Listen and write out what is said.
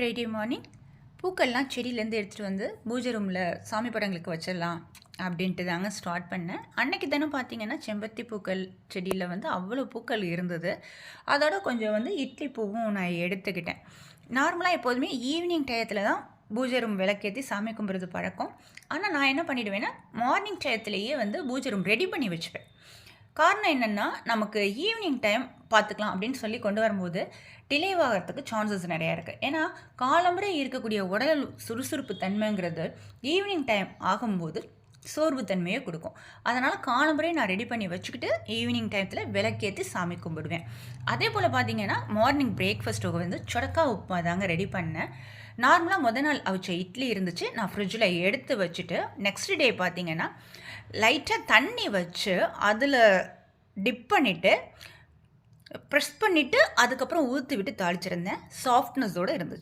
Friday morning பூக்கள்லாம் செடியிலேருந்து எடுத்துகிட்டு வந்து பூஜை ரூமில் சாமி படங்களுக்கு வச்சிடலாம் அப்படின்ட்டு தாங்க ஸ்டார்ட் பண்ணேன். அன்னைக்கு தானே பார்த்தீங்கன்னா செம்பருத்தி பூக்கள் செடியில் வந்து அவ்வளோ பூக்கள் இருந்தது. அதோட கொஞ்சம் வந்து இட்லி பூவும் நான் எடுத்துக்கிட்டேன். நார்மலாக எப்போதுமே ஈவினிங் டயத்தில் தான் பூஜை ரூம் விளக்கேற்றி சாமி கும்பிட்றது பழக்கம். ஆனால் நான் என்ன பண்ணிடுவேன்னா மார்னிங் டயத்துலேயே வந்து பூஜை ரூம் ரெடி பண்ணி வச்சுப்பேன். காரணம் என்னென்னா நமக்கு ஈவினிங் டைம் பார்த்துக்கலாம் அப்படின்னு சொல்லி கொண்டு வரும்போது டிலே ஆகிறதுக்கு சான்சஸ் நிறையா இருக்குது ஏன்னா காலம்புரை இருக்கக்கூடிய உடல் சுறுசுறுப்பு தன்மைங்கிறது ஈவினிங் டைம் ஆகும்போது சோர்வு தன்மையை கொடுக்கும். அதனால் காலம்புரை நான் ரெடி பண்ணி வச்சுக்கிட்டு ஈவினிங் டைத்தில் விளக்கேற்றி சாமி கும்பிடுவேன். அதே போல் பார்த்தீங்கன்னா மார்னிங் பிரேக்ஃபாஸ்ட்டுக்கு வந்து சொடக்கா உப்புமா தாங்க ரெடி பண்ணேன். நார்மலாக முத நாள் அவிச்ச இட்லி இருந்துச்சு. நான் ஃப்ரிட்ஜில் எடுத்து வச்சுட்டு நெக்ஸ்ட் டே பார்த்தீங்கன்னா லைட்டாக தண்ணி வச்சு அதில் டிப் பண்ணிவிட்டு ப்ரெஸ் பண்ணிவிட்டு அதுக்கப்புறம் ஊற்றி விட்டு தாளிச்சிருந்தேன் சாஃப்ட்னஸோடு இருந்துச்சு.